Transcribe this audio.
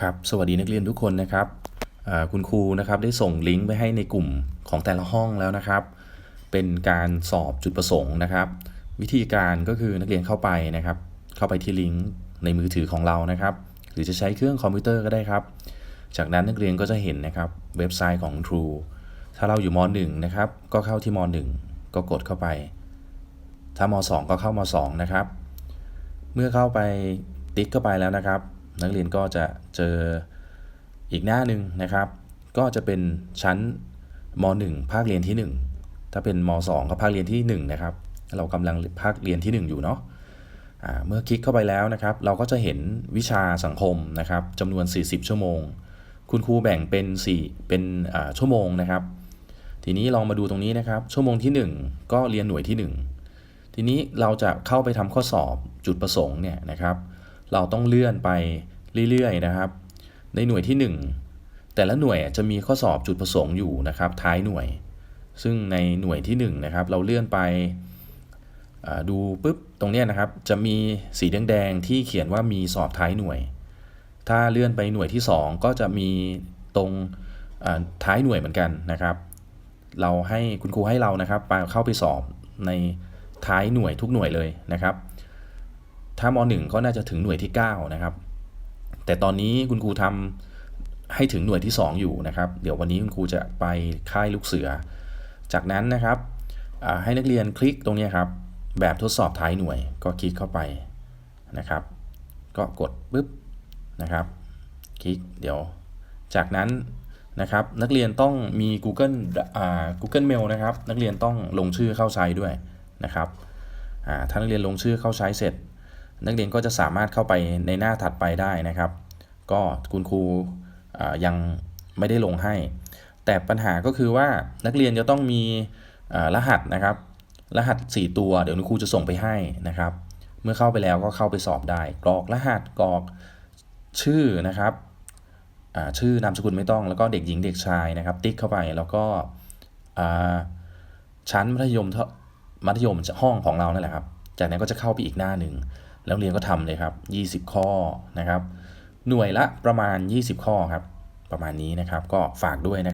ครับสวัสดีนักเรียนทุกคนนะครับคุณครูนะครับได้ส่งลิงก์ไปให้ในกลุ่มของแต่ละห้องแล้วนะครับ เป็นการสอบจุดประสงค์นะครับ วิธีการก็คือนักเรียนเข้าไปนะครับ เข้าไปที่ลิงก์ในมือถือของเรานะครับ หรือจะใช้เครื่องคอมพิวเตอร์ก็ได้ครับ จากนั้นนักเรียนก็จะเห็นนะครับเว็บไซต์ของ True ถ้าเราอยู่ม .1 นะครับก็เข้าที่ม .1 ก็กดเข้าไป ถ้าม .2 ก็เข้าม .2 นะครับ เมื่อเข้าไปติ๊กเข้าไปแล้วนะครับ นักเรียนก็จะเจออีกหน้าหนึ่งนะครับ ก็จะเป็นชั้นม .1 ภาคเรียนที่ 1 ถ้าเป็นม .2 ก็ภาคเรียนที่ 1 นะครับ เรากำลังภาคเรียนที่ 1 อยู่เนาะเมื่อคลิกเข้าไปแล้วนะครับ เราก็จะเห็นวิชาสังคมนะครับจำนวน 40 ชั่วโมง คุณครูแบ่งเป็น 4 เป็นชั่วโมงนะครับ ทีนี้ลองมาดูตรงนี้นะครับ ชั่วโมงที่ 1 ก็เรียนหน่วยที่ 1 ทีนี้เราจะเข้าไปทำข้อสอบจุดประสงค์เนี่ยนะครับ เราต้องเลื่อนไป เรื่อยๆนะครับ ในหน่วยที่ 1 แต่ละหน่วยจะมีข้อสอบจุดประสงค์อยู่นะครับ ท้ายหน่วย ซึ่งในหน่วยที่ 1 นะครับ เราเลื่อนไปดูปุ๊บตรงเนี้ยนะครับ จะมีสีแดงๆที่เขียนว่ามีสอบท้ายหน่วย ถ้าเลื่อนไปหน่วยที่ 2 ก็จะมีตรงท้ายหน่วยเหมือนกันนะครับ เราให้คุณครูให้เรานะครับไปเข้าไปสอบในท้ายหน่วยทุกหน่วยเลยนะครับ ถ้ามหนึ่งก็น่าจะถึงหน่วยที่ 9 นะครับ แต่ตอนนี้คุณครูทำให้ถึงหน่วยที่ 2 อยู่นะครับ เดี๋ยววันนี้คุณครูจะไปค่ายลูกเสือ จากนั้นนะครับให้นักเรียนคลิกตรงนี้ครับ แบบทดสอบท้ายหน่วยก็คลิกเข้าไปนะครับ ก็กดปุ๊บนะครับ คลิกเดี๋ยว จากนั้นนะครับนักเรียนต้องมี Google อ่า Google Mail นะครับ นักเรียนต้องลงชื่อเข้าใช้ด้วยนะครับอ่าถ้านักเรียนลงชื่อเข้าใช้เสร็จ นักเรียนก็จะสามารถเข้าไปในหน้าถัดไปได้นะครับ ก็คุณครูยังไม่ได้ลงให้ แต่ปัญหาก็คือว่านักเรียนจะต้องมีรหัสนะครับ รหัส 4 ตัวเดี๋ยวคุณครูจะส่งไปให้นะครับ เมื่อเข้าไปแล้วก็เข้าไปสอบได้ กรอกรหัสกรอกชื่อนะครับชื่อนามสกุลไม่ต้องแล้วก็เด็กหญิงเด็กชายนะครับ ติ๊กเข้าไปแล้วก็ชั้นมัธยมเท่ามัธยมห้องของเรานั่นแหละครับ จากนั้นก็จะเข้าไปอีกหน้าหนึ่ง แล้วเรียนก็ทำเลยครับ 20 ข้อนะครับ หน่วยละประมาณ 20 ข้อครับ ประมาณนี้นะครับ ก็ฝากด้วยนะ